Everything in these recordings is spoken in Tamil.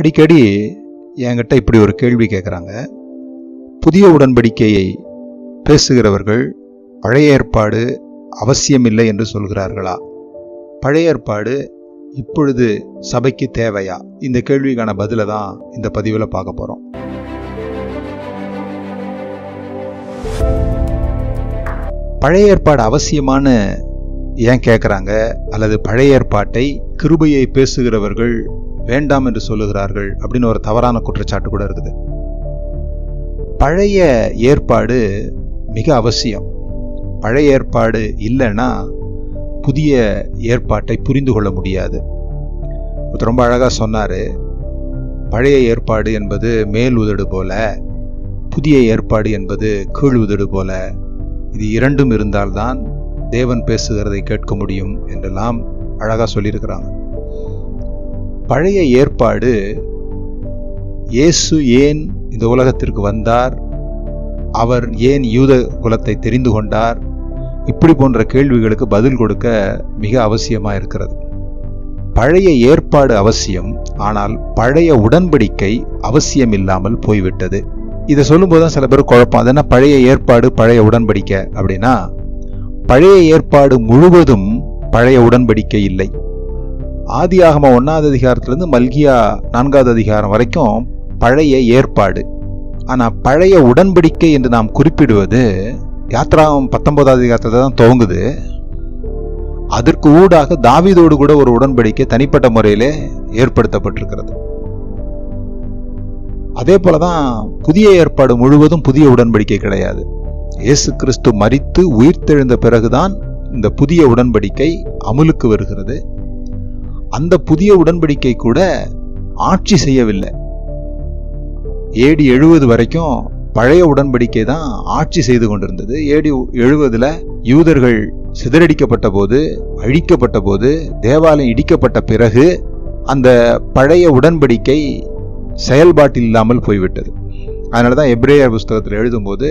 அடிக்கடி என்கிட்ட இப்படி ஒரு கேள்வி கேட்குறாங்க புதிய உடன்படிக்கையை பேசுகிறவர்கள் பழைய ஏற்பாடு அவசியமில்லை என்று சொல்கிறார்களா? பழைய ஏற்பாடு இப்பொழுது சபைக்கு தேவையா? இந்த கேள்விக்கான பதிலை தான் இந்த பதிவில் பார்க்க போகிறோம் பழைய ஏற்பாடு அவசியமானு ஏன் கேட்குறாங்க அல்லது பழைய ஏற்பாட்டை கிருபையை பேசுகிறவர்கள் வேண்டாம் என்று சொல்லுகிறார்கள் அப்படின்னு ஒரு தவறான குற்றச்சாட்டு கூட இருக்குது. பழைய ஏற்பாடு மிக அவசியம். பழைய ஏற்பாடு இல்லைன்னா புதிய ஏற்பாட்டை புரிந்து கொள்ள முடியாது. ஒருத்தர் ரொம்ப அழகாக சொன்னார் பழைய ஏற்பாடு என்பது மேல் உதடு போல புதிய ஏற்பாடு என்பது கீழ் உதடு போல இது இரண்டும் இருந்தால்தான் தேவன் பேசுகிறதை கேட்க முடியும் என்றெல்லாம் அழகாக சொல்லியிருக்கிறாங்க. பழைய ஏற்பாடு இயேசு ஏன் இந்த உலகத்திற்கு வந்தார்? அவர் ஏன் யூத குலத்தை தெரிந்து கொண்டார்? இப்படி போன்ற கேள்விகளுக்கு பதில் கொடுக்க மிக அவசியமாக இருக்கிறது. பழைய ஏற்பாடு அவசியம் ஆனால் பழைய உடன்படிக்கை அவசியம் இல்லாமல் போய்விட்டது. இதை சொல்லும்போது தான் சில பேர் குழப்பம். அது என்ன பழைய ஏற்பாடு பழைய உடன்படிக்கை அப்படின்னா பழைய ஏற்பாடு முழுவதும் பழைய உடன்படிக்கை இல்லை. ஆதி ஆகம ஒன்றாவது அதிகாரத்திலிருந்து மல்கியா நான்காவது அதிகாரம் வரைக்கும் பழைய ஏற்பாடு. ஆனால் பழைய உடன்படிக்கை என்று நாம் குறிப்பிடுவது யாத்ராம் பத்தொன்பதாவது அதிகாரத்தில் தான் துவங்குது. அதற்கு ஊடாக தாவிதோடு கூட ஒரு உடன்படிக்கை தனிப்பட்ட முறையிலே ஏற்படுத்தப்பட்டிருக்கிறது. அதே போலதான் புதிய ஏற்பாடு முழுவதும் புதிய உடன்படிக்கை கிடையாது. இயேசு கிறிஸ்து மரித்து உயிர்த்தெழுந்த பிறகுதான் இந்த புதிய உடன்படிக்கை அமுலுக்கு வருகிறது. அந்த புதிய உடன்படிக்கை கூட ஆட்சி செய்யவில்லை. ஏடி எழுபது வரைக்கும் பழைய உடன்படிக்கை தான் ஆட்சி செய்து கொண்டிருந்தது. ஏடி எழுபதுல யூதர்கள் சிதறடிக்கப்பட்ட போது அழிக்கப்பட்ட போது தேவாலயம் இடிக்கப்பட்ட பிறகு அந்த பழைய உடன்படிக்கை செயல்பாட்டில் இல்லாமல் போய்விட்டது. அதனால தான் எப்ரேயர் புஸ்தகத்தில் எழுதும்போது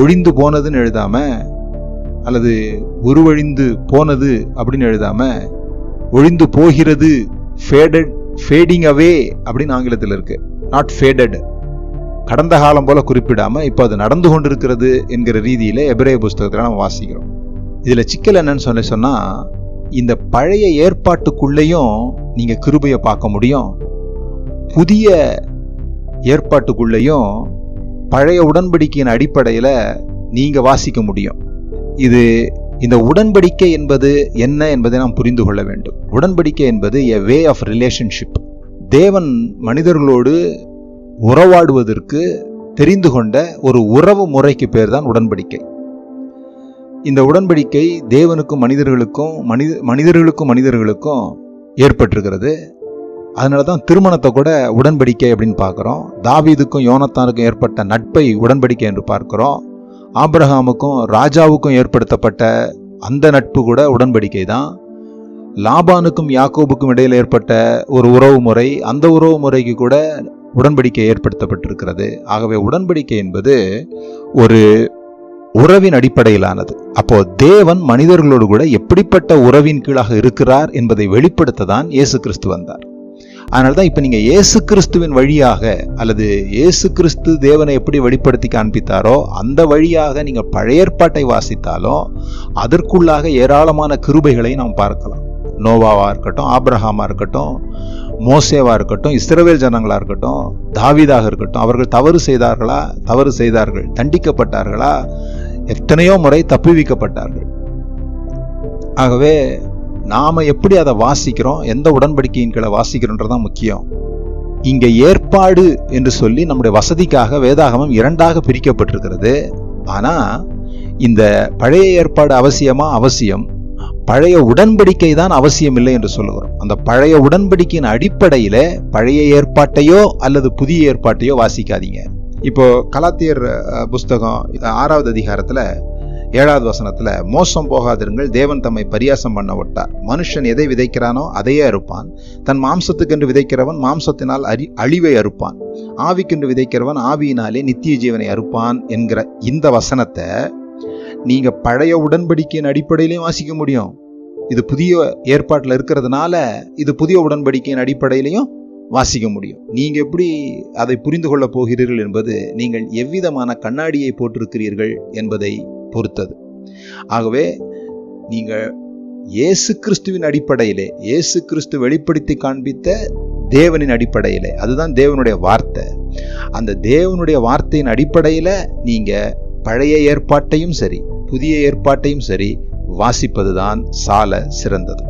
ஒழிந்து போனதுன்னு எழுதாம அல்லது உருவழிந்து போனது அப்படின்னு எழுதாம ஒழிந்து போகிறது ஃபேடட் ஃபேடிங் அவே அப்படின்னு ஆங்கிலத்தில் இருக்கு. நாட் ஃபேடட் கடந்த காலம் போல குறிப்பிடாம இப்போ அது நடந்து கொண்டிருக்கிறது என்கிற ரீதியில எபிரேய புஸ்தகத்தில் நம்ம வாசிக்கிறோம். இதுல சிக்கல் என்னன்னு சொல்லி சொன்னா இந்த பழைய ஏற்பாட்டுக்குள்ளேயும் நீங்க கிருபையை பார்க்க முடியும். புதிய ஏற்பாட்டுக்குள்ளேயும் பழைய உடன்படிக்கையின் அடிப்படையில் நீங்க வாசிக்க முடியும். இது இந்த உடன்படிக்கை என்பது என்ன என்பதை நாம் புரிந்து கொள்ள வேண்டும். உடன்படிக்கை என்பது எ வே ஆஃப் ரிலேஷன்ஷிப் தேவன் மனிதர்களோடு உறவாடுவதற்கு தெரிந்து கொண்ட ஒரு உறவு முறைக்கு பேர் தான் உடன்படிக்கை. இந்த உடன்படிக்கை தேவனுக்கும் மனிதர்களுக்கும் மனித மனிதர்களுக்கும் மனிதர்களுக்கும் ஏற்பட்டிருக்கிறது. அதனால தான் திருமணத்தை கூட உடன்படிக்கை அப்படின்னு பார்க்குறோம். தாவீதுக்கும் யோனத்தானுக்கும் ஏற்பட்ட நட்பை உடன்படிக்கை என்று பார்க்குறோம். ஆப்ரஹாமுக்கும் ராஜாவுக்கும் ஏற்படுத்தப்பட்ட அந்த நட்பு கூட உடன்படிக்கை தான் லாபானுக்கும் யாக்கோபுக்கும் இடையில் ஏற்பட்ட ஒரு உறவு முறை அந்த உறவு முறைக்கு கூட உடன்படிக்கை ஏற்படுத்தப்பட்டிருக்கிறது. ஆகவே உடன்படிக்கை என்பது ஒரு உறவின் அடிப்படையிலானது. அப்போ தேவன் மனிதர்களோடு கூட எப்படிப்பட்ட உறவின் கீழாக இருக்கிறார் என்பதை வெளிப்படுத்த தான் இயேசு கிறிஸ்து வந்தார். அதனால தான் இப்போ நீங்கள் இயேசு கிறிஸ்துவின் வழியாக அல்லது இயேசு கிறிஸ்து தேவனை எப்படி வெளிப்படுத்தி காண்பித்தாரோ அந்த வழியாக நீங்கள் பழைய ஏற்பாட்டை வாசித்தாலும் அதற்குள்ளாக ஏராளமான கிருபைகளை நாம் பார்க்கலாம். நோவாவாக இருக்கட்டும் ஆப்ரஹாமா இருக்கட்டும் மோசேவா இருக்கட்டும் இஸ்ரவேல் ஜனங்களாக இருக்கட்டும் தாவிதாக இருக்கட்டும் அவர்கள் தவறு செய்தார்களா? தவறு செய்தார்கள். தண்டிக்கப்பட்டார்களா? எத்தனையோ முறை தப்புவிக்கப்பட்டார்கள். ஆகவே நாம் எப்படி அதை வாசிக்கிறோம் எந்த உடன்படிக்கையின் கீழே வாசிக்கிறோன்றதான் முக்கியம். இங்கே ஏற்பாடு என்று சொல்லி நம்முடைய வசதிக்காக வேதாகமம் இரண்டாக பிரிக்கப்பட்டிருக்கிறது. ஆனால் இந்த பழைய ஏற்பாடு அவசியமா? அவசியம். பழைய உடன்படிக்கை தான் அவசியம் இல்லை என்று சொல்லுகிறோம். அந்த பழைய உடன்படிக்கையின் அடிப்படையில் பழைய ஏற்பாட்டையோ அல்லது புதிய ஏற்பாட்டையோ வாசிக்காதீங்க. இப்போ கலாத்தியர் புஸ்தகம் ஆறாவது அதிகாரத்தில் ஏழாவது வசனத்துல மோசம் போகாதிருங்கள் தேவன் தம்மை பரியாசம் பண்ண விட்டார் மனுஷன் எதை விதைக்கிறானோ அதையே அறுப்பான். தன் மாம்சத்துக்கென்று விதைக்கிறவன் மாம்சத்தினால் அறி அழிவை அறுப்பான். ஆவிக்கென்று விதைக்கிறவன் ஆவியினாலே நித்திய ஜீவனை அறுப்பான் என்கிற இந்த வசனத்தை நீங்க பழைய உடன்படிக்கையின் அடிப்படையிலையும் வாசிக்க முடியும். இது புதிய ஏற்பாட்டில் இருக்கிறதுனால இது புதிய உடன்படிக்கையின் அடிப்படையிலையும் வாசிக்க முடியும். நீங்கள் எப்படி அதை புரிந்து கொள்ளப் போகிறீர்கள் என்பது நீங்கள் எவ்விதமான கண்ணாடியை போட்டிருக்கிறீர்கள் என்பதை பொறுத்தது. ஆகவே நீங்கள் இயேசு கிறிஸ்துவின் அடிப்படையிலே இயேசு கிறிஸ்து வெளிப்படுத்தி காண்பித்த தேவனின் அடிப்படையிலே அதுதான் தேவனுடைய வார்த்தை. அந்த தேவனுடைய வார்த்தையின் அடிப்படையில் நீங்கள் பழைய ஏற்பாட்டையும் சரி புதிய ஏற்பாட்டையும் சரி வாசிப்பதுதான் சால சிறந்தது.